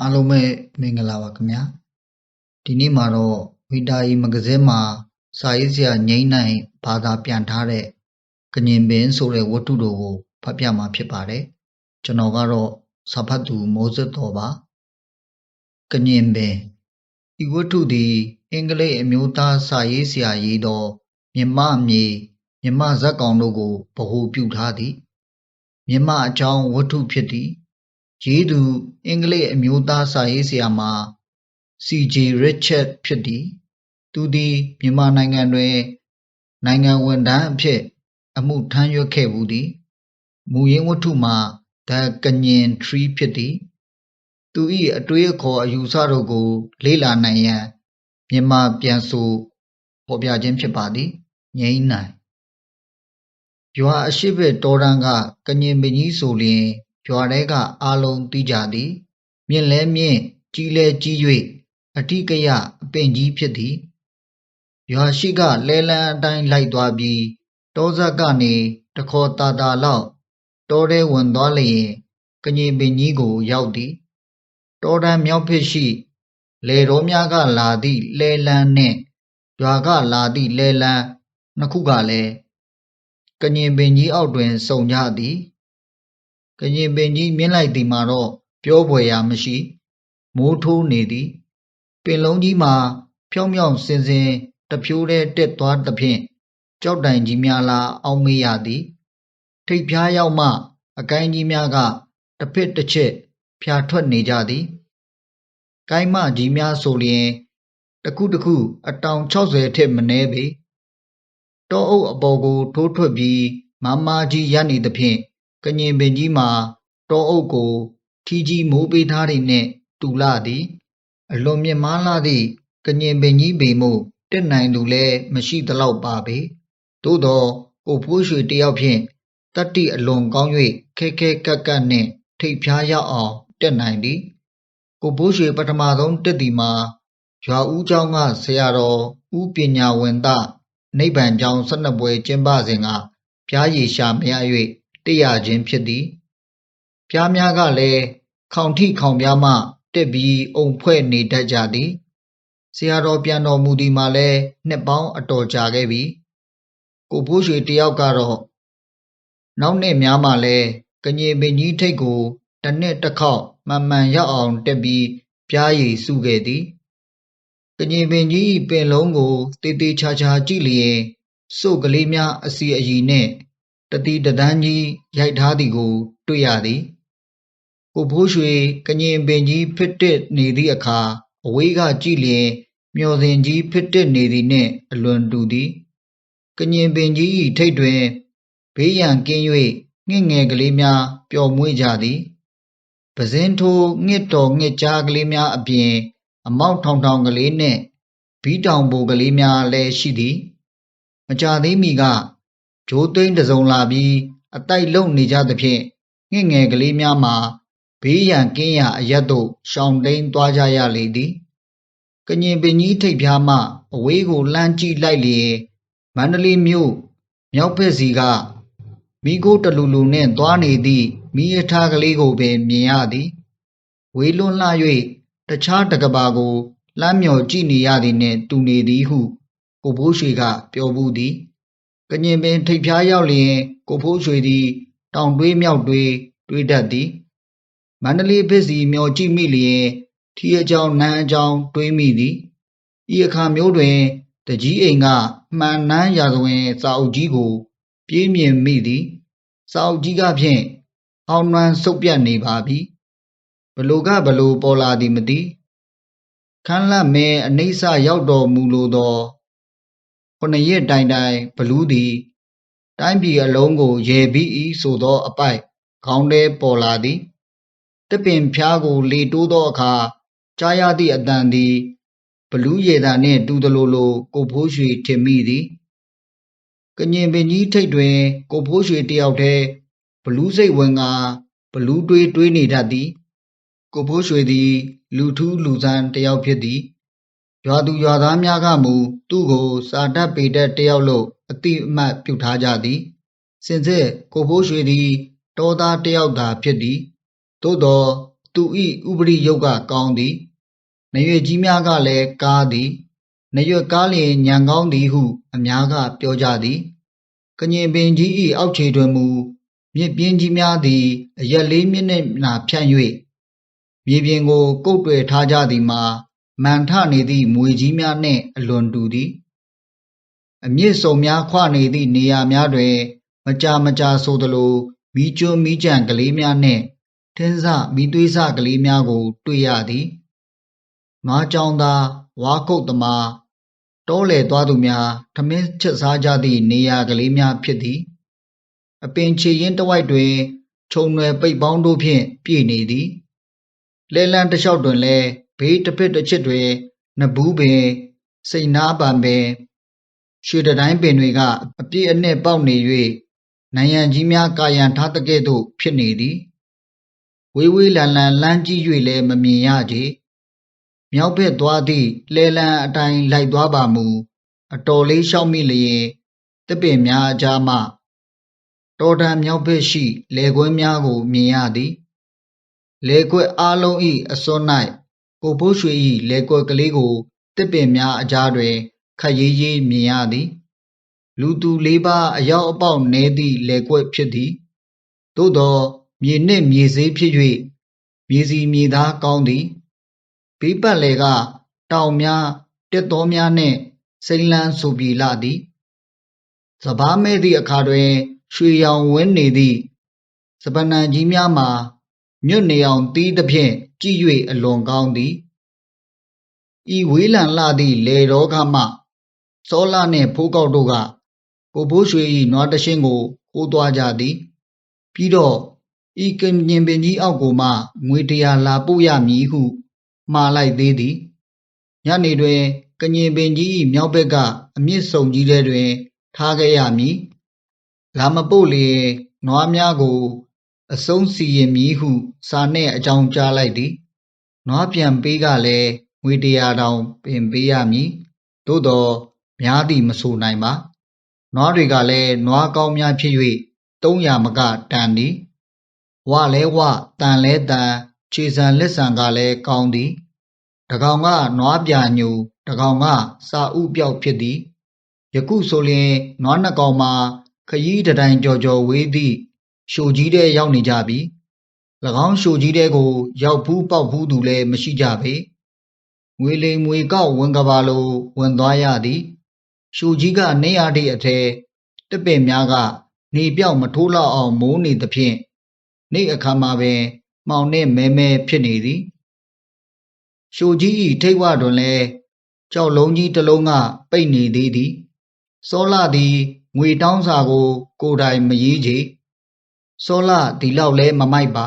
အားလုံးပဲမင်္ဂလာပါခင်ဗျာဒီနေ့မှာတော့ဝီတာယီမဂဇင်းမှာစာရေးဆရာငိမ့်နိုင်ဘာသာပြန်ထားတဲ့ကညင်ပင်ဆိုတဲ့ဝတ္ထုတို့ကိုဖတ်ပြမှာဖြစ်ပါတယ်ကျွန်တော်ကတော့စာဖတ်သူမိုးစစ်တော်ပါကညင်ပင်ဤဝတ္ထုသည်အင်္ဂလိပ်အမျိုးသားစာရေးဆရာရေးသောမြမမြေမြမဇက်ကောင်တို့ကိုဗဟုပြုထားသည်မြမအကြောင်းဝတ္ထုဖြစ်သည် ရေးသူ အင်္ဂလိပ်အမျိုးသားစာရေးဆရာမှာ C.J. Richard ဖြစ်သည် သူသည် မြန်မာနိုင်ငံတွင် နိုင်ငံဝန်ထမ်းအဖြစ် အမှုထမ်းရွက်ခဲ့ဘူးသည် မူရင်းဝတ္ထုမှာ The ကညင် Tree ဖြစ်သည် သူ၏အတွေးအခေါ်အယူဆတို့ကို လေ့လာနိုင်ရန် မြန်မာပြန်ဆိုဖော်ပြခြင်းဖြစ်ပါသည်ငိမ့်နိုင် ရွာအရှိဘတောတန်းက ကညင်ပင်ကြီးဆိုလျင် ရွာတဲက အားလုံးသိကြသည် မြင့်လဲမြင့် ကြီးလဲကြီး၍အတိကရ အပင်ကြီးဖြစ်သည် ရွာရှိကလဲလန်းအတိုင်း လိုက်သွားပြီး တောဇက်ကနေ တခေါ်တာတာလောက် တောထဲဝင်သွားလျင် ကညင်ပင်ကြီးကို ရောက်သည် တောတန်းမြောက်ဖြစ်ရှိလေတော်များကလာသည့်လဲလန်းနှင့် ရွာကလာသည့်လဲလန်း နှစ်ခုကလည်း ကညင်ပင်ကြီးအောက်တွင်စုံကြသည် ကရင်ပင်ကြီးမြင့်လိုက်သည်မှာတော့ပြောဖွယ်ရာမရှိ မိုးထိုးနေသည် ပင်လုံးကြီးမှာ ဖြောင်းဖြောင်းစင်စင်တဖြိုးတဲ့တက်သွားသဖြင့်ကြောက်တိုင်ကြီးများလားအောင်းမေးရသည် ထိပ်ဖြားရောက်မှ အကိုင်းကြီးများကတစ်ဖက်တစ်ချက်ဖြာထွက်နေကြသည်ကိုင်းမကြီးများဆိုလျင်တခုတခုအတောင်60ထက်မနည်းပေတောအုပ်အပေါ်ကိုထိုးထွက်ပြီးမမကြီးရပ်နေသဖြင့် ကညင်ပင်ကြီးမှာတောအုပ်ကိုထီကြီးမိုးပေးထားသည်နှင့်တူလာသည် အလွန်မြင့်မားလာသည့်ကညင်ပင်ကြီးပေမှုတက်နိုင်သူလည်းမရှိသလောက်ပါပေသို့သောကိုဖိုးရွှေတယောက်ဖြင့်တတ္တိအလွန်ကောင်း၍ခဲခဲကက်ကက်နှင့်ထိပ်ဖြားရောက်အောင်တက်နိုင်သည်ကိုဖိုးရွှေပထမဆုံးတက်သည်မှာရွာဦးကျောင်းကဆရာတော်ဦးပညာဝင်သနိဗ္ဗာန်ကျောင်း၁၂ပွဲကျင်းပစဉ်ကပြားရည်ရှာမရ၍ တရခြင်းဖြစ်သည်ပြားများကလည်းခေါင်ထိခေါင်ပြားမှတက်ပြီးအုံဖွဲ့နေတတ်ကြသည်ဆရာတော်ပြန်တော်မူသည်မှာလည်းနှစ်ပေါင်းအတော်ကြာခဲ့ပြီကိုဖိုးရွှေတယောက်ကတော့နောက်နှစ်များမှလည်းကညေပင်ကြီးထိတ်ကိုတစ်နှစ်တစ်ခေါက်မှန်မှန်ရောက်အောင်တက်ပြီးပြားရည်စုခဲ့သည်ကညေပင်ကြီးပင်လုံးကိုတေးသေးချာချာကြည့်လျင်စုပ်ကလေးများအစီအီနှင့် တတိတဒန်းကြီးရိုက်ထားသည်ကို တွေ့ရသည်ကိုဖိုးရွှေကညင်ပင်ကြီးဖစ်တစ်နေသည့်အခါအဝေးကကြည့်လျင်မျော်စင်ကြီးဖစ်တစ်နေသည်နှင့်အလွန်တူသည်ကညင်ပင်ကြီး၏ထိတ်တွင်ဘေးရန်ကင်း၍ငှက်ငယ်ကလေးများပျော်မွေ့ကြသည်ပဇင်းထိုးငှက်တော်ငှက်ကြားကလေးများအပြင် အမောက်ထောင်ထောင်ကလေးနှင့်ဘီးတောင်ပိုကလေးများလည်းရှိသည်မကြသေးမီက ဂျိုးသိန်းတစုံလာပြီးအတိုက်လုံနေကြသဖြင့် ငှက်ငယ်ကလေးများမှာ ဘေးရန်ကင်းရာအရက်သို့ ရှောင်တိန်သွားကြရလေသည်ကညင်ပင်ကြီးထိပ်ဖြားမှ အဝေးကိုလှမ်းကြည့်လိုက်လျင်မန္တလေးမြို့မြောက်ဘက်စီကမိကိုတလူလူနှင့်သွားနေသည့်မိအထားကလေးကိုပင်မြင်ရသည်ဝေးလွန်းလှ၍တခြားတကဘာကိုလှမ်းမြော်ကြည့်နေရသည်နှင့်တူနေသည်ဟုကိုဖိုးရွှေကပြောဘူးသည် ကညင်ပင်ထိပ်ဖြားရောက်လျင် ကိုဖိုးရွှေသည် တောင်တွေးမြောက်တွေးတွေးတတ်သည်မန္တလေးဘက်စီမျောကြည့်မိလျင်ထီအကြောင်းနန်းအကြောင်းတွေးမိသည်ဤအခါမျိုးတွင်တကြီးအိမ်ကမှန်နန်းရာဇဝင်စာအုပ်ကြီးကို ပြေးမြင်မိသည်စာအုပ်ကြီးကဖြင့်အောင်းနှမ်းဆုပ်ပြတ်နေပါပြီဘလိုကဘလိုပေါ်လာသည်မသိခန်းလက်မဲအနှိမ့်ဆရောက်တော်မူလိုသော ခုနှစ်ရက်တိုင်တိုင်ဘလူးသည် တိုင်းပြည်အလုံးကိုရေပြီးဤဆိုသောအပိုက်ခေါင်းထဲပေါ်လာသည်တပင်ဖျားကို လေတိုးသောအခါ ကြားရသည့်အတန်သည်ဘလူးရည်သာနှင့် တူသလိုလို ကိုဖိုးရွှေထင်မိသည် ကညင်ပင်ကြီးထိတ်တွင် ကိုဖိုးရွှေတယောက်တည်းဘလူးစိတ်ဝင်ကဘလူးတွေး တွေးနေတတ်သည် ကိုဖိုးရွှေသည် လူထူးလူဆန်းတယောက်ဖြစ်သည် ရွာသူရွာသားများကမူသူ့ကိုစာတတ်ပေတတ်တယောက်လို့အတိအမှတ်ပြုထားကြသည်စင်စစ်ကိုဖိုးရွှေသည်တောသားတယောက်သာဖြစ်သည်သို့သောတသူဤဥပရိယုတ်ကကောင်းသည်နရွယ်ကြီးများကလည်းကားသည်နရွယ်ကားလျင်ညံကောင်းသည်ဟု အများကပြောကြသည်ကညင်ပင်ကြီးဤအောက်ခြေတွင်မူမြစ်ပြင်းကြီးများသည် အရက်လေးမြင့်နှင့်နာဖြန့်၍မြေပြင်ကိုကုတ်တွယ်ထားကြသည်မှာ မန်ထနေသည့်မွေကြီးများနှင့် အလွန်တူသည်အမြင့်စုံများခွနေသည့်နေရာများတွင် မကြာမကြာဆိုသလိုမီးကျွန်းမီးကြံကလေးများနှင့်ထင်းစမီးသွေးစကလေးများကို တွေ့ရသည်နွားကြောင်းသားဝါခုတ်သမားတောလေသွားသူများထမင်းချက်စားကြသည့်နေရာကလေးများဖြစ်သည် အပင်ချေရင်တဝိုက်တွင် ခြုံရွယ်ပိတ်ပေါင်းတို့ဖြင့်ပြည့်နေသည်လဲလန်းတစ်လျှောက်တွင်လည်း ဘေးတစ်ဖက်တစ်ချစ်တွင် နဘူးပင် စိတ်နာပံပင် ရွှေတတိုင်းပင်တွေက အပြည့်အနှဲ့ပေါက်နေ၍နိုင်ရန်ကြီးများ ကာယံထားတကဲ့သို့ ဖြစ်နေသည် ဝေးဝေးလန်လန်လမ်းကြည့်၍လည်း မမြင်ရကြမြောက်ဘက်သွားသည့် လှဲလန်းအတိုင်း လိုက်သွားပါမူ အတော်လေးရှောက်မိလျင်တပင်များအကြားမှ တော်တန်မြောက်ဘက်ရှိလေကွင်းများကို မြင်ရသည်လေကွက်အားလုံး၏အစွန်း၌ ကိုဖိုးရွှေ၏လေကွက်ကလေးကိုတစ်ပင်များအကြားတွင်ခတ်ရေးရေးမြင်ရသည် လူသူလေးပါး အရောက်အပေါက်နေသည့်လေကွက်ဖြစ်သည် သို့သောမြေနှင့်မြေစေးဖြစ်၍မြေစီမြေသားကောင်းသည် ဘေးပတ်လေကတောင်များတက်တော်များနှင့် စိမ့်လန်းဆိုပြေလာသည် စပားမဲ့သည့်အခါတွင် ရွှေရောင်ဝင်းနေသည့် စပနံကြီးများမှာမြွတ်နေအောင်တီးသဖြင့် ကြည့်၍အလွန်ကောင်းသည်ဤဝေးလံလှသည့်လေတော်ကမှစောလနှင့်ဖိုးကောက်တို့ကကိုဘိုးရွှေ၏နွားတရှင်းကိုခိုးသွားကြသည် ပြီးတော့ဤကင်ပြင်ပင်ကြီးအောက်ကိုမှငွေတရာလာပို့ရမည်ဟုမှားလိုက်သေးသည်ညနေတွင်ကညင်ပင်ကြီး၏မြောက်ဘက်ကအမြင့်ဆုံကြီးထဲတွင် ထားခဲ့ရမည်လာမပို့လျင်နွားများကို အဆုံးစီရင်မည်ဟု စာနှင့် အကြောင်းကြားလိုက်သည် နွားပြန်ပေးကလည်း ငွေတရာတောင် ပင်ပေးရမည် သို့တော် များသည် မဆိုနိုင်ပါ နွားတွေကလည်း နွားကောင်းများဖြစ်၍300မက တန်သည် ဝလဲဝတန်လဲတန် ခြေဆံလက်ဆံကလည်း ကောင်းသည်တကောင်က နွားပြညူတကောင်က စာဥပြောက်ဖြစ်သည် ယခုဆိုလျင် နွားနှစ်ကောင်မှာ ခရီးတတိုင်ကြော်ကြော်ဝေးသည့် ရှိုကြီးတဲ့ရောက်နေကြပြီ၎င်းရှိုကြီးတဲ့ကိုရောက်ဘူးပေါက်ဘူးသူလည်းမရှိကြပေငွေလိမ်ငွေကောက်ဝင်ကဘာလိုဝင်သွားရသည်ရှိုကြီးကနေရတဲ့အထက်တပည့်များကနေပြောက်မထိုးလောက်အောင်မိုးနေသဖြင့်နေ့အခါမှာပင်မှောင်နှင့်မဲမဲဖြစ်နေသည်ရှိုကြီး၏ထိတ်ဝတွင်လည်းကြောက်လုံးကြီးတစ်လုံးကပိတ်နေသေးသည်စောလသည်ငွေတောင်းစာကို ကိုယ်တိုင်မရေးချေ စောလဒီလောက်လဲမမိုက်ပါ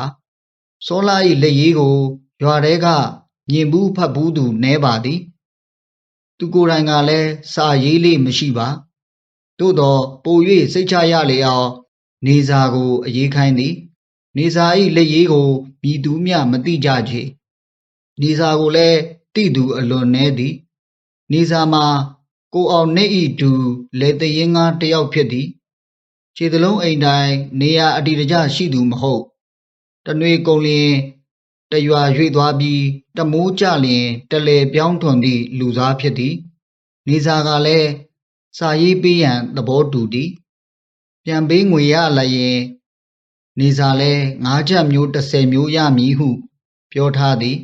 စောလ၏လက်ရေးကိုရွာတဲကမြင်ဘူးဖတ်ဘူးသူနဲပါသည် သူကိုယ်တိုင်ကလည်းစာရေးလေးမရှိပါသို့သောပို၍စိတ်ချရလေအောင်နေစာကိုအရေးခိုင်းသည် နေစာ၏လက်ရေးကိုမြည်သူမျှမသိကြချေနေစာကိုလည်းတိသူအလွန်နဲသည် နေစာမှာကိုအောင်နေဤတူလေတရင်ငါတယောက်ဖြစ်သည် ခြေသလုံးအိမ်တိုင်းနေရာအတီတကျရှိသူမဟုတ်တနွေကုံလျင်တရွာရွေ့သွားပြီးတမိုးကြလျင်တလေပြောင်းထွန်သည့်လူစားဖြစ်သည်နေစာကလည်းစာရေးပေးရန်သဘောတူသည်ပြန်ပေးငွေရလာရင်နေစာလဲငါးချက်မျိုး30မျိုးရမည်ဟု ပြောထားသည်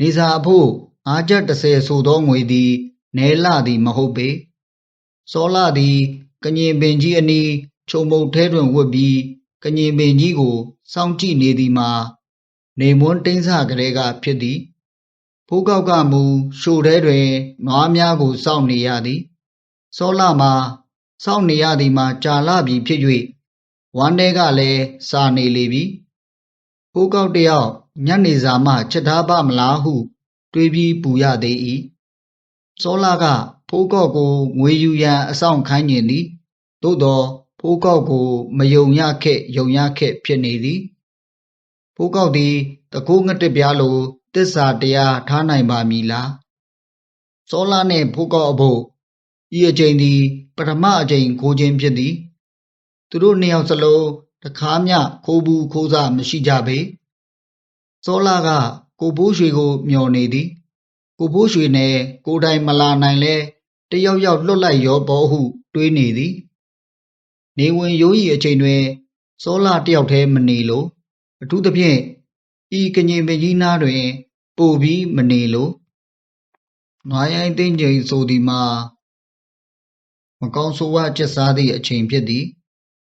နေစာအဖို့ငါးချက်30ဆိုသောငွေသည်နဲလာသည်မဟုတ်ပေစောလာသည် ကညင်ပင်ကြီးအနီးခြုံမုတ်ထဲတွင်ဝတ်ပြီးကညင်ပင်ကြီးကိုစောင့်ကြည့်နေသည်မှာနေမွန်းတင်းစကလေးကဖြစ်သည်ဖိုးကောက်ကမူရှိုထဲတွင်နွားများကိုစောင့်နေရသည်စောလာမှာစောင့်နေရသည်မှာကြာလာပြီဖြစ်၍ဝမ်းတဲကလည်းစာနေလေပြီဖိုးကောက်တယောက်ညနေစာမှချက်ထားပါမလားဟု တွေးပြီးပူရသေး၏စောလာက ဖိုးကောက်ကိုငွေယူရန်အဆောင်ခိုင်းနေသည်သို့သောဖိုးကောက်ကိုမယုံရခဲ့ယုံရခဲ့ဖြစ်နေသည်ဖိုးကောက်သည်တကိုးငတစ်ပြားလိုတစ္ဆာတရားထားနိုင်ပါမည်လားစောလာနှင့်ဖိုးကောက်အဖို့ဤအချိန်သည်ပထမအချိန်ခိုးခြင်းဖြစ်သည် သူတို့နှစ်ယောက်စလုံးတခါမျှခိုးဘူးခိုးစားမရှိကြပေစောလာကကိုဘိုးရွှေကို မျောနေသည် ကိုဘိုးရွှေနဲ့ကိုတိုင်မလာနိုင်လဲ တယောက်ယောက်လွတ်လိုက်ရောပေါ်ဟု တွေးနေသည်နေဝင်ရိုးရီအချိန်တွင်စောလာတယောက်တည်းမနေလို့အထူးသဖြင့်ဤကညင်ပင်ကြီးနားတွင် ပို့ပြီးမနေလို့နွားရိုင်းသိမ့်ချိန်ဆိုသည်မှာမကောင်းဆိုးဝါးကျက်စားသည့်အချိန်ဖြစ်သည်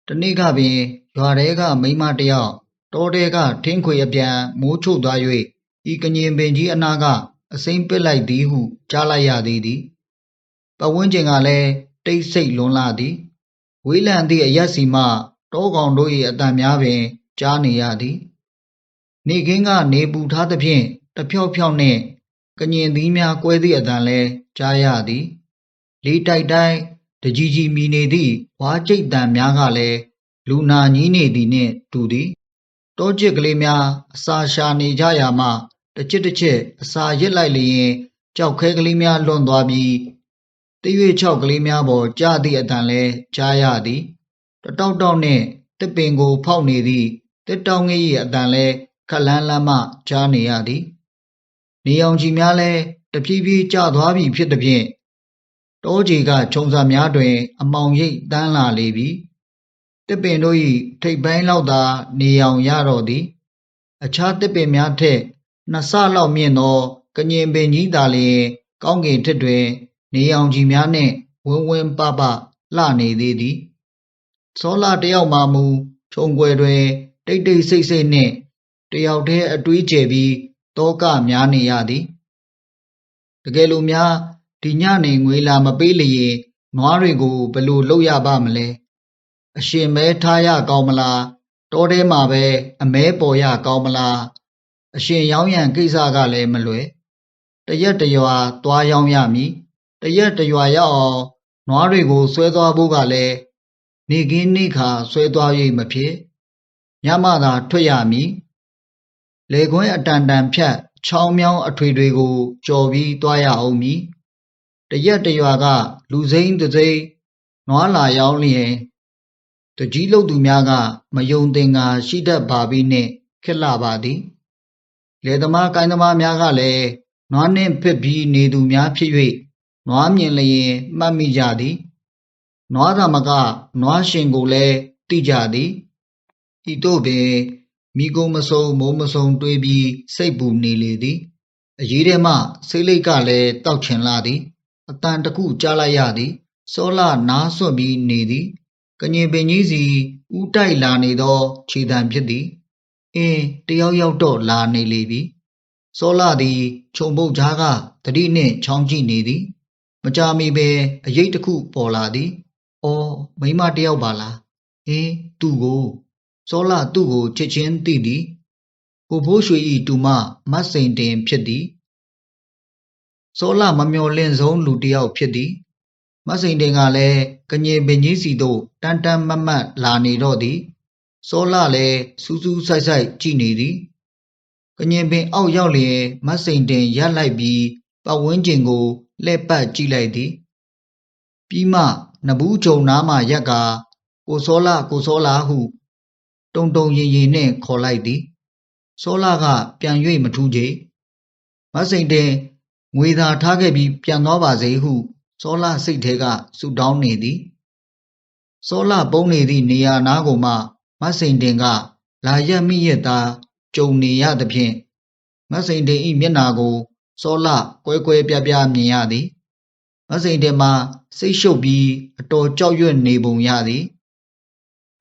တနေ့ကပင်ရွာထဲကမိန်းမတစ်ယောက်တောထဲကထင်းခွေအပြန်မိုးချို့သွား၍ဤကညင်ပင်ကြီးအနားကအစိမ့်ပစ်လိုက်သည်ဟုကြားလိုက်ရသေးသည် ပတ်ဝန်းကျင်ကလည်း တိတ်ဆိတ်လွန်းလာသည် ဝေးလံသည့်အရက်စီမှ တောကောင်တို့၏အတန်များပင် ကြားနေရသည် နေခင်းက နေပူထားသဖြင့် တဖြောက်ဖြောက်နှင့် ကညင်သီးများကွဲသည့်အတန်လည်း ကြားရသည် လေးတိုက်တိုင်းတကြီးကြီးမြည်နေသည့် ဝါကြိတ်တန်များကလည်း လူနာညီးနေသည်နှင့်တူသည် တောကျစ်ကလေးများ အစာရှာနေကြရာမှတစ်ချစ်တစ်ချစ်အစာရစ်လိုက်လျင်ကြောက်ခဲကလေးများလွန်သွားပြီး တရွေ့ချောက်ကလေးများပေါ်ကျသည့်အတန်လည်းကြားရသည်တတောက်တောက်နှင့်တစ်ပင်ကို ဖောက်နေသည့်တစ်တောင်ငယ်၏အတန်လည်းခက်လန်းလန်းမှကြားနေရသည်နေအောင်ကြီးများလည်းတဖြည်းဖြည်းကျသွားပြီဖြစ်သည်ဖြင့်တောကြီးကခြုံစာများတွင် အမောင်ရိပ်တန်းလာလေပြီတစ်ပင်တို့၏ထိပ်ပိုင်းလောက်သာနေအောင်ရတော့သည် အခြားတစ်ပင်များထက်နှစ်ဆလောက်မြင့်သောကညင်ပင်ကြီးသာလျှင် ကောင်းကင်ထက်တွင် နေအောင်ကြီးများနှင့် ဝင်းဝင်းပပလှနေသေးသည်စောလာတယောက်မှမူခြုံွယ်တွင်တိတ်တိတ်ဆိတ်ဆိတ်နှင့်တယောက်တည်းအတွေးကျပြီးတောကများနေရသည်တကယ်လို့များဒီညနေငွေလာမပေးလျင်နွားတွေကိုဘယ်လိုလုပ်ရပါမလဲအရှင်မဲထားရကောင်းမလားတောထဲမှာပဲအမဲပေါ်ရကောင်းမလားအရှင်ရောင်းရန်ကိစ္စကလည်းမလွယ်တရက်တရွာသွားရောင်းရမည် တရက်တရွာရောက်အောင်နွားတွေကိုဆွဲသွားဖို့ကလည်းနေကင်းနေခါဆွဲသွား၍မဖြစ်ညမသာထွက်ရမည်လေခွင်းအတန်တန်ဖြတ်ချောင်းမြောင်းအထွေတွေကိုကြော်ပြီးသွားရအောင်မည်တရက်တရွာကလူစိမ့်တစိမ့်နွားလာရောင်းလျင်တကြီးလုတ်သူများက မယုံသင်္ကာရှိတတ်ပါပြီနှင့်ခက်လာပါသည်လယ်သမားကိုင်းသမားများကလည်းနွားနှင့်ဖစ်ပြီးနေသူများဖြစ်၍ နွားမြင်လျင်မှတ်မိကြသည်နွားသာမကနွားရှင်ကိုလည်းသိကြသည်ဤတို့ပင်မိကိုမဆုံမိုးမဆုံတွေးပြီးစိတ်ပူနေလေသည်အရေးထဲမှစိတ်လိတ်ကလည်းတောက်ချင်လာသည်အတန်တခုကြားလိုက်ရသည်စောလနားစွန့်ပြီးနေသည်ကညင်ပင်ကြီးစီဥတိုက်လာနေသောခြေတံဖြစ်သည်အင်းတယောက်ယောက်တော့လာနေလေပြီစောလသည်ခြုံပုတ်ကြားကတတိနှင့်ချောင်းကြည့်နေသည် မကြမီပင်အရေးတစ်ခုပေါ်လာသည်အော်မိမတယောက်ပါလားဟင်းသူ့ကိုစောလသူ့ကိုချစ်ချင်းသိသည်ကိုဖိုးရွှေဤတူမမတ်စိန်တင်ဖြစ်သည်စောလမမျော်လင့်ဆုံးလူတစ်ယောက်ဖြစ်သည်မတ်စိန်တင်ကလည်းကညင်ပင်ကြီးစီတို့တန်တန်မတ်မတ်လာနေတော့သည်စောလလည်းစူးစူးဆိုင်ဆိုင်ကြည့်နေသည်ကညင်ပင်အောက်ရောက်လျင်မတ်စိန်တင်ရပ်လိုက်ပြီးပတ်ဝန်းကျင်ကို လှည့်ပတ်ကြည့်လိုက်သည် ပြီးမှ နဘူးကြုံနားမှရက်ကကိုစောလကိုစောလာဟု တုံတုံရင်ရင်နှင့် ခေါ်လိုက်သည် စောလာကပြန်၍မထူးချေမတ်စိန်တင်ငွေသာထားခဲ့ပြီး ပြန်သွားပါစေဟု စောလာစိတ်ထဲကဆူတောင်းနေသည် စောလာပုံနေသည့် နေရာနားကိုမှမတ်စိန်တင်က လာရက်မိရက်သား ကြုံနေရသဖြင့်မတ်စိန်တင်၏မျက်နာကို စောလာကွဲကွဲပြားပြားမြင်ရသည်မတ်စိန်တင်မှာစိတ်ရှုပ်ပြီးအတော်ကြောက်ရွံ့နေပုံရသည်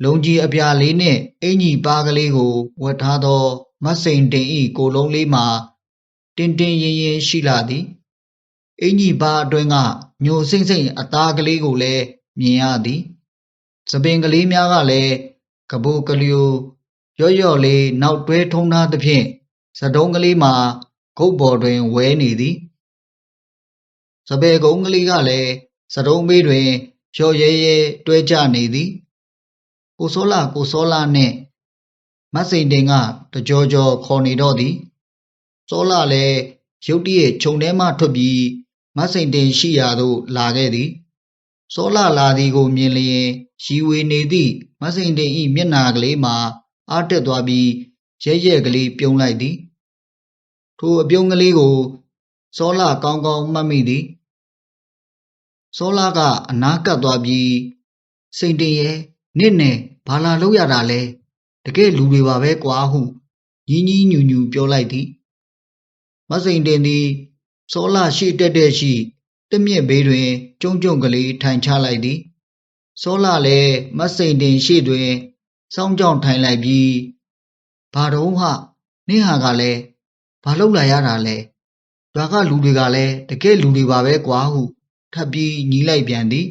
လုံကြီးအပြာလေးနှင့်အင်ကြီးပါကလေးကိုဝတ်ထားသောမတ်စိန်တင်၏ကိုလုံးလေးမှာတင်းတင်းရင်ရင်ရှိလာသည်အင်ကြီးပါအတွင်းကညိုစိမ့်စိမ့်အသားကလေးကိုလည်းမြင်ရသည်သပင်ကလေးများကလည်းကဘိုကလျိုရော့ရော့လေးနောက်တွဲထုံထားသဖြင့်စတုံးကလေးမှာ ဂုတ်ပေါ်တွင် ဝဲနေသည်စပယ်ကုန်းကလေးကလည်းစတုံးဘေးတွင်ရော့ရဲရဲတွဲကြနေသည် ကိုစောလာကိုစောလာနှင့်မတ်စိန်တင်ကတကြောကြောခေါ်နေတော့သည်စောလာလည်းရုတ်တရက်ခြုံထဲမှထွက်ပြီးမတ်စိန်တင်ရှိရာသို့လာခဲ့သည်စောလာလာသည်ကိုမြင်လျင်ရီဝေနေသည့်မတ်စိန်တင်၏မျက်နာကလေးမှာအားတက်သွားပြီးရဲရဲကလေးပြုံးလိုက်သည် ထိုအပြုံးကလေးကို စောလာကောင်းကောင်းမှတ်မိသည် စောလာကအနားကပ်သွားပြီး စိန်တင်ရဲ့နင့်နဲ့ဘာလာလောက်ရတာလဲ တကယ်လူတွေပါပဲကွာဟုညီညီညူညူပြောလိုက်သည် မစိန်တင်သည် စောလာရှိတက်တဲ့ရှိတမြင့်ဘေးတွင် ကျုံကျုံကလေး ထိုင်ချလိုက်သည် စောလာလည်း မစိန်တင်ရှိတွင် စောင်းကြောင်ထိုင်လိုက်ပြီး ဘာတော့ဟနင့်ဟာကလည်း ဘာလောက်လာရတာလဲ ရွာကလူတွေကလည်း တကယ်လူတွေပါပဲကွာဟု ထပ်ပြီးညီးလိုက်ပြန်သည်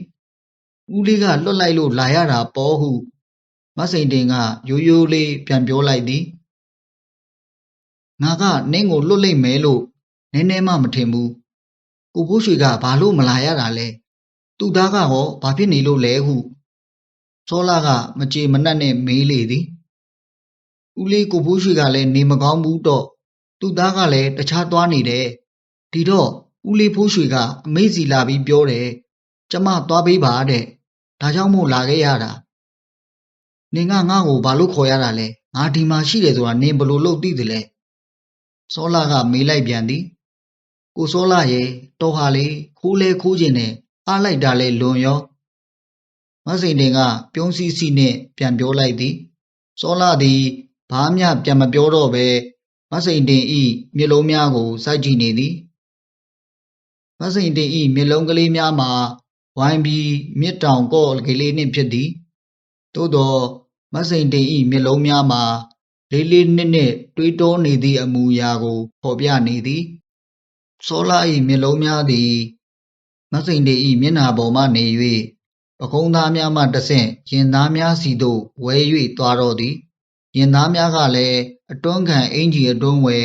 ဦးလေးက လွတ်လိုက်လို့လာရတာပေါ့ဟု မစိန်တင်က ရိုးရိုးလေးပြန်ပြောလိုက်သည် ငါက နင့်ကိုလွတ်လိုက်မယ်လို့ နည်းနည်းမှမထင်ဘူး ကိုဖိုးရွှေက ဘာလို့မလာရတာလဲ သူ့သားကဟော ဘာဖြစ်နေလို့လဲဟု စောလာကမကြေမနက်နဲ့မေးလေသည် ဦးလေးကိုဖိုးရွှေကလည်း နေမကောင်းဘူးတော့ သူ့သားကလည်းတခြားသွားနေတယ်ဒီတော့ဦးလေးဖိုးရွှေကအမေ့စီလာပြီးပြောတယ်ကျမသွားပေးပါတဲ့ဒါကြောင့်မို့လာခဲ့ရတာနင်ကငါ့ကိုဘာလို့ခေါ်ရတာလဲငါဒီမှာရှိတယ်ဆိုတာနင်ဘယ်လိုလုပ်သိသလဲစောလာကမေးလိုက်ပြန်သည်ကိုစောလာရဲ့တော်ဟာလေခိုးလဲခိုးခြင်းနဲ့အားလိုက်တာလဲလွန်ရောမစိန်တင်ကပြုံးစီစီနဲ့ပြန်ပြောလိုက်သည်စောလာသည်ဘာမှပြန်မပြောတော့ပဲ မစိန်တင်ဤမျက်လုံးများကိုစိုက်ကြည့်နေသည်မစိန်တင်ဤမျက်လုံးကလေးများမှာဝိုင်းပြီးမြစ်တောင်ကော့ကလေးနှင့်ဖြစ်သည်သို့သောမစိန်တင်ဤမျက်လုံးများမှာလေးလေးနစ်နစ်တွေးတောနေသည့်အမူအရာကိုဖော်ပြနေသည်စောလာဤမျက်လုံးများသည်မစိန်တေဤမျက်နှာပေါ်မှနေ၍ပကုံးသားများမှတဆင့်ရင်သားများစီသို့ဝဲ၍သွားတော့သည်ရင်သားများကလည်း အတွန်းခံအင်ကြီးအတွန်းဝဲ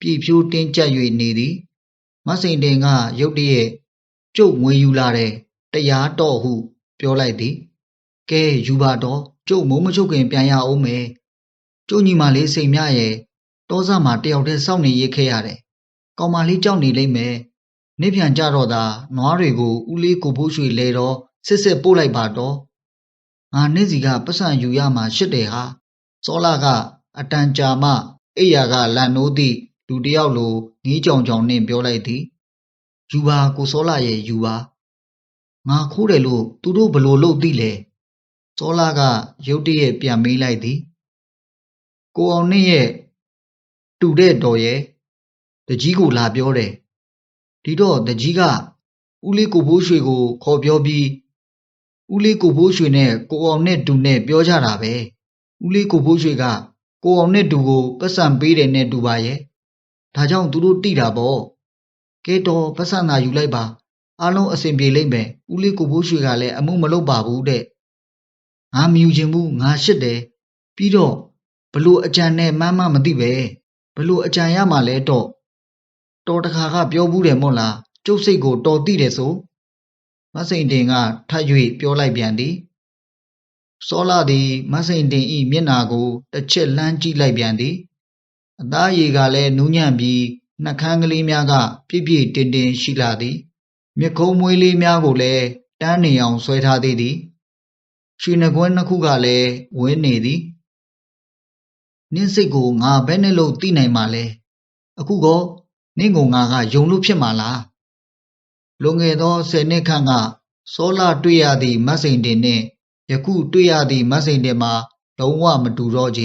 ပြည့်ဖြိုးတင်းကျပ်၍နေသည်မစိန်တင်ကရုတ်တရက်ကျုပ်ငွေယူလာတယ်တရားတော့ဟုပြောလိုက်သည်ကဲယူပါတော့ကျုပ်မိုးမချုပ်ခင်ပြန်ရအောင်မယ်ကျုပ်ညီမလေးစိန်မြရဲ့တောစားမှာတယောက်တည်းစောင့်နေရခဲ့ရတယ်ကောင်မလေးကြောက်နေလိမ့်မယ်နေ့ပြန်ကြတော့သာနွားတွေကိုဦးလေးကိုဖိုးရွှေလဲတော့စစ်စစ်ပို့လိုက်ပါတော့ငါနေ့စီကပတ်စံယူရမှာရှစ်တယ်ဟာစောလာက အတန်ကြာမှအိယာကလန်နိုးသည့်လူတယောက်လိုငီးကြောင်ကြောင်နှင့်ပြောလိုက်သည်ယူပါကိုစောလာရဲ့ယူပါငါခိုးတယ်လို့သူတို့ဘလို့လုပ်သိလဲစောလာကရုတ်တရက်ပြန်မေးလိုက်သည်ကိုအောင်နှင့်ရဲ့တူတဲ့တော်ရဲ့တကြီးကိုလာပြောတယ်ဒီတော့တကြီးကဦးလေးကိုဖိုးရွှေကိုခေါ်ပြောပြီးဦးလေးကိုဖိုးရွှေနဲ့ကိုအောင်နဲ့တူနဲ့ပြောကြတာပဲဦးလေးကိုဖိုးရွှေက ကိုအောင်နဲ့တူကိုပတ်စံပေးတယ်နဲ့တူပါရဲ့ဒါကြောင့်သူတို့တိတာပေါ့ကဲတော်ပတ်စံသာယူလိုက်ပါအားလုံးအဆင်ပြေလိမ့်မယ်ဦးလေးကိုဖိုးရွှေကလည်းအမှုမလုပ်ပါဘူးတဲ့ငါမယူချင်ဘူးငါရှစ်တယ်ပြီးတော့ဘလို့အကြံနဲ့မမ်းမမသိပဲဘလို့အကြံရမှလဲတော့တော်တခါကပြောဘူးတယ်မို့လားကျုပ်စိတ်ကိုတော်သိတယ်ဆိုမစိန်တင်ကထပ်၍ပြောလိုက်ပြန်သည် စောလာသည်မစိန်တင်ဤမျက်နာကိုတစ်ချက်လှမ်းကြည့်လိုက်ပြန်သည်အသားရည်ကလည်းနူးညံ့ပြီးနှကန်းကလေးများကပြည့်ပြည့်တင်တင်ရှိလာသည်မြခုံးမွေးလေးများကိုလည်းတန်းနေအောင်ဆွဲထားသေးသည်ရွှေနှကွင်းနှစ်ခုကလည်းဝင်းနေသည်နင်းစိတ်ကိုငါဘယ်နဲ့လို့သိနိုင်မှာလဲအခုကောနင့်ကိုငါကယုံလို့ဖြစ်မှာလားလွန်ခဲ့သောဆယ်နှစ်ခန့်ကစောလာတွေ့ရသည့်မတ်စိန်တင်နှင့် ယခုတွေ့ရသည့်မတ်စိန်တင်မှာလုံးဝမတူတော့ကြ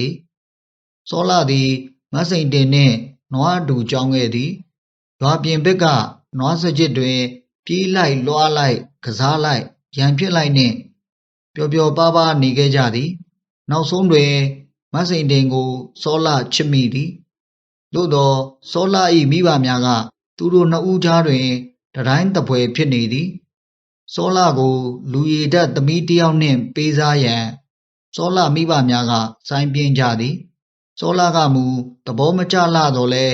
စောလာသည်မတ်စိန်တင်နှင့်နွားတူကြောင်းခဲ့သည်ရွာပြင်ဘက်ကနွားစကြစ်တွင် ပြေးလိုက်လွှားလိုက်ကစားလိုက်ရန်ဖြစ်လိုက်နှင့်ပျော်ပျော်ပါးပါးနေခဲ့ကြသည်နောက်ဆုံးတွင်မတ်စိန်တင်ကို စောလာချစ်မိသည်သို့သော စောလာ၏မိဘများက သူတို့နှစ်ဦးကြားတွင်တတိုင်းတပွဲဖြစ်နေသည် စောလာကို လူရည်တတ်သမီးတယောက်နှင့် ပေးစားရန်စောလာမိဘများကစိုင်းပြင်းကြသည်စောလာကမူသဘောမကျလာတော့လဲ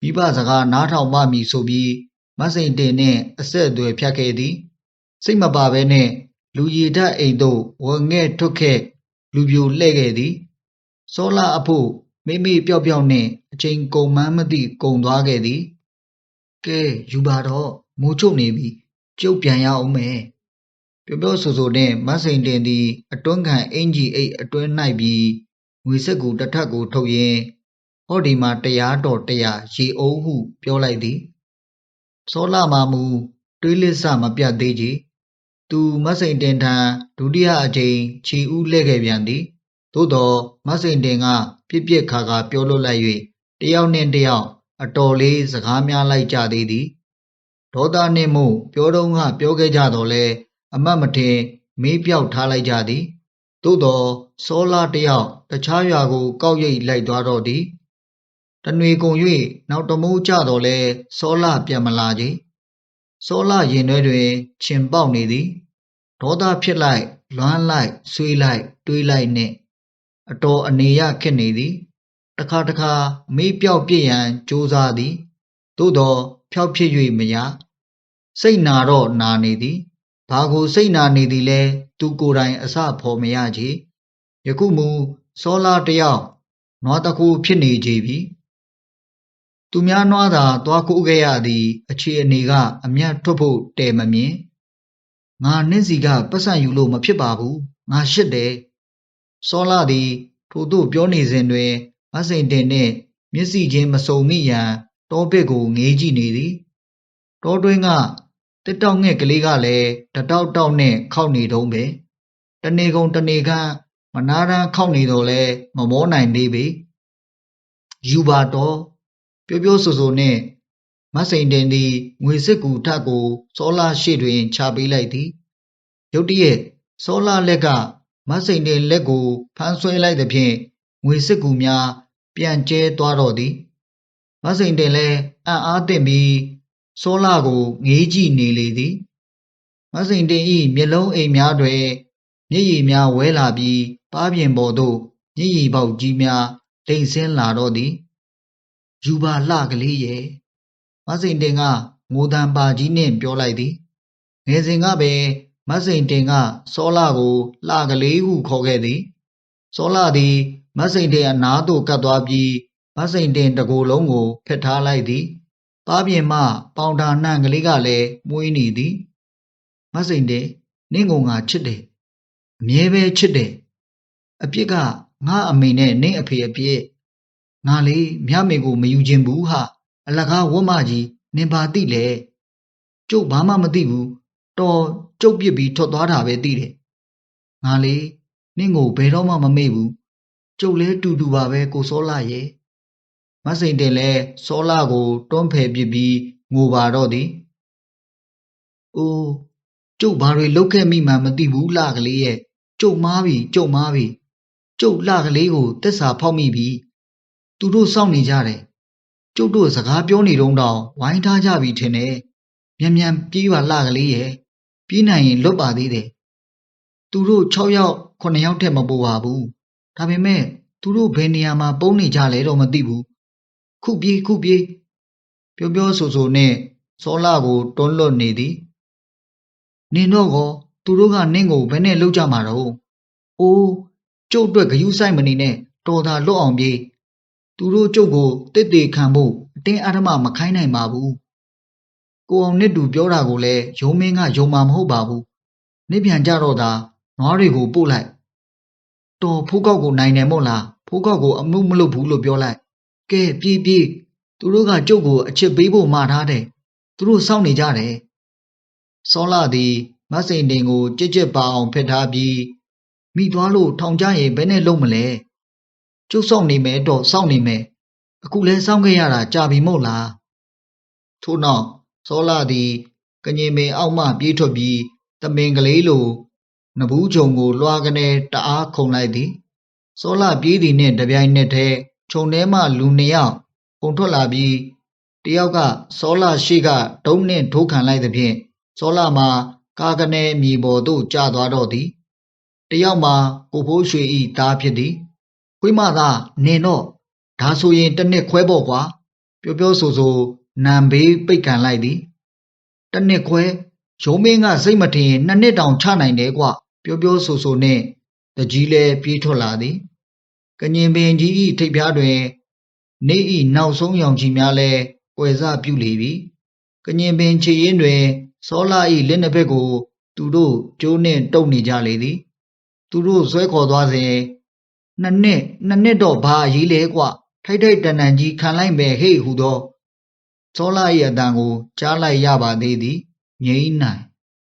မိဘစကားနားထောင်မှမည်ဆိုပြီးမစိန်တင်နှင့်အဆက်အသွယ်ဖြတ်ခဲ့သည် စိတ်မပါဘဲနှင့် လူရည်တတ်အိမ်သို့ဝငဲ့ထွက်ခဲ့လူပြိုလှဲ့ခဲ့သည်စောလာအဖို့မိမိပျောက်ပျောက်နှင့်အချိန်ကုန်မှန်းမသိကုန်သွားခဲ့သည်ကဲယူပါတော့မိုးချုပ်နေပြီ ကျုပ်ပြန်ရအောင်မယ်ပြောပြောဆိုဆိုနဲ့မဆိန်တင်သည် အတွန်းခံအင်ကြီးအိတ်အတွင်း၌ပြီးငွေဆက်ကူတစ်ထပ်ကိုထုတ်ရင်းဟောဒီမှာတရားတော်တရားရေအုပ်ဟုပြောလိုက်သည်စောလမာမူတွေးလစ်စမပြတ်သေးကြည်သူမတ်စိန်တင်ထံဒုတိယအကြိမ်ခြီဦးလှည့်ခဲ့ပြန်သည်သို့တော်မတ်စိန်တင်ကပြစ်ပြစ်ခါခါပြောလွတ်လိုက်၍တယောက်နှင့်တယောက်အတော်လေးစကားများလိုက်ကြသေးသည် ဒေါသနှင့်မို့ပြောတော့ကပြောခဲ့ကြတော့လဲအမတ်မထင်မေးပြောက်ထားလိုက်ကြသည်သို့တော်စောလာတယောက်တခြားရွာကို ကောက်ရိပ်လိုက်သွားတော့သည်တနွေကုန်၍နောက်တမိုးကြတော့လဲစောလာပြန်မလာကြစောလာရင်ထဲတွင်ခြင်ပေါက်နေသည်ဒေါသဖြစ်လိုက်လွမ်းလိုက်ဆွေးလိုက်တွေးလိုက်နှင့်အတော်အနေရခက်နေသည်တခါတခါမေးပြောက်ပြစ်ရန်ကြိုးစားသည်သို့တော်ဖြောက်ဖြစ်၍မရ စိတ်နာတော့နာနေသည်ဘာကိုစိတ်နာနေသည်လဲသူကိုယ်တိုင်အစဖော်မရချေယခုမူစောလာတယောက်နွားတကူဖြစ်နေကြပြီသူများနွားသာသွားခိုးခဲ့ရသည် အခြေအနေကအမျက်ထွက်ဖို့တဲမမြင်ငါနင့်စီကပတ်စံယူလို့မဖြစ်ပါဘူးငါရှစ်တယ်စောလာသည်ထို့သို့ပြောနေစဉ်တွင်မစိန်တင်နှင့်မျက်စိချင်းမစုံမိရန်တောပစ်ကိုငေးကြည့်နေသည်တောတွင်းက တစ်တောက်ငှက်ကလေးကလည်းတတောက်တောက်နဲ့ခောက်နေတုံးပဲတနေကုန်တနေခန့်မနာရန်ခောက်နေတော့လဲမမောနိုင်သေးပေယူပါတော့ပြောပြောဆိုဆိုနဲ့မစိန်တင်သည်ငွေစစ်ကူထပ်ကို စောလာရှိတွင်ချပေးလိုက်သည်ရုတ်တရက်စောလာလက်ကမစိန်တင်လက်ကိုဖမ်းဆွဲလိုက်သဖြင့်ငွေစစ်ကူများ ပြန်ကျဲသွားတော့သည်မစိန်တင်လည်းအံ့အားသင့်ပြီး စောလာကိုငေးကြည့်နေလေသည်မစိန်တင်ဤမျက်လုံးအိမ်များတွင်မျက်ရည်များဝဲလာပြီးပါးပြင်ပေါ်သို့မျက်ရည်ပေါက်ကြီးများတိမ်ဆင်းလာတော့သည်ယူပါလှကလေးရဲ့မစိန်တင်ကငိုတံပါကြီးနှင့်ပြောလိုက်သည်ငယ်စဉ်ကပင်မစိန်တင်ကစောလာကိုလှကလေးဟုခေါ်ခဲ့သည်စောလာသည် မစိန်တင်အနားသို့ကပ်သွားပြီးမစိန်တင်တကိုယ်လုံးကိုဖက်ထားလိုက်သည် ပါးပြင်မှပေါင်တာနှံကလေးကလည်းမွေးနေသည်မစိန်တင်နင့်ကောင်ငါချစ်တယ်အမြဲပဲချစ်တယ်အပြစ်ကငါအမေနဲ့နင့်အဖေအပြစ်ငါလေမြမေကိုမယူခြင်းဘူးဟာအလကားဝတ်မကြီးနင်ပါသိလေကျုပ်ဘာမှမသိဘူးတော်ကျုပ်ပြစ်ပြီးထွက်သွားတာပဲသိတယ်ငါလေနင့်ကိုဘယ်တော့မှမမေ့ဘူးကျုပ်လဲတူတူပါပဲကိုစောလာရဲ့ မစိန်တင်လဲစောလာကိုတွန်းဖယ်ပစ်ပြီးငိုပါတော့သည်အိုးကျုပ်ဘာတွေလုပ်ခဲ့မိမှမသိဘူးလှကလေးရဲ့ကျုပ်မားပြီကျုပ်မားပြီကျုပ်လှကလေးကိုတက်စာဖောက်မိပြီသူတို့စောင့်နေကြတယ်ကျုပ်တို့စကားပြောနေတုန်းတောင်ဝိုင်းထားကြပြီထင်တယ်မြန်မြန်ပြေးပါလှကလေးရဲ့ပြေးနိုင်ရင်လွတ်ပါသေးတယ်သူတို့6ယောက်9ယောက်ထက်မပိုပါဘူးဒါပေမဲ့သူတို့ဘယ်နေရာမှာပုန်းနေကြလဲတော့မသိဘူး ခုပြေးခုပြေးပြောပြောဆိုဆိုနဲ့စောလာကိုတွန်းလွတ်နေသည်နင်တော့ကောသူတို့ကနင့်ကိုဘယ်နဲ့လောက်ကြမှာတော့အိုးကျုပ်အတွက်ဂယုစိုက်မနေနဲ့တော်သာလွတ်အောင်ပြေးသူတို့ကျုပ်ကိုတစ်တေခံဖို့အတင်းအဓမ္မမခိုင်းနိုင်ပါဘူးကိုအောင်နစ်တူပြောတာကိုလည်းယုံမင်းကယုံမှာမဟုတ်ပါဘူးနိပြန်ကြတော့သာနွားတွေကိုပို့လိုက်တော်ဖိုးကောက်ကိုနိုင်တယ်မို့လားဖိုးကောက်ကိုအမှုမလုပ်ဘူးလို့ပြောလိုက် ကဲပြေးပြေးသူတို့ကကျုပ်ကိုအချစ်ပေးဖို့မှာထားတယ်သူတို့စောင့်နေကြတယ်စောလာသည်မတ်စိန်တင်ကိုကြစ်ကြစ်ပါအောင်ဖက်ထားပြီးမိသွားလို့ထောင်ကြရင်ဘယ်နဲ့လုံးမလဲကျုပ်စောင့်နေမယ်တော့စောင့်နေမယ်အခုလဲစောင့်ခဲ့ရတာကြာပြီမို့လားထို့နောက်စောလာသည်ကငင်ပင်အောက်မှပြေးထွက်ပြီးတမင်ကလေးလိုနဘူးဂျုံကိုလွှာကနေတအားခုန်လိုက်သည်စောလာပြေးသည်နှင့်တပြိုင်နက်တည်း ခြုံထဲမှ လူနှစ်ယောက် ပုံထွက်လာပြီးတယောက်ကစောလာရှိကဒုံးနှင့် ထိုးခံလိုက်သဖြင့်စောလာမှာ ကာကနေမြေပေါ်သို့ ကျသွားတော့သည်တယောက်မှာ ကိုဖိုးရွှေဤသားဖြစ်သည် ခွေးမသာနင်တော့ ဒါဆိုရင် တစ်နှစ်ခွဲပေါ့ကွာ ပြောပြောဆိုဆို နံဘေးပိတ်ကန်လိုက်သည် တစ်နှစ်ခွဲ ရုံးမင်းက စိတ်မထင် နှစ်နှစ်တောင် ချနိုင်တယ်ကွ ပြောပြောဆိုဆိုနဲ့တကြီးလဲပြေးထွက်လာသည် ကညင်ပင်ကြီးဤထိပ်ပြားတွင် နေဤနောက်ဆုံးရောင်ကြီးများလဲကွယ်စပြုလေပြီကညင်ပင်ခြေရင်းတွင်စောလာဤလက်နှစ်ဖက်ကို သူတို့ကျိုးနှင့်တုပ်နေကြလေသည်သူတို့ဆွဲခေါ်သွားစဉ်နှစ်နှစ်နှစ်နှစ်တော့ဘာအရေးလဲကွထိုက်ထိုက်တန်တန်ကြီးခံလိုက်မယ်ဟေ့ဟုသောစောလာ၏အတန်ကိုကြားလိုက်ရပါသေးသည်ငိမ့်နိုင်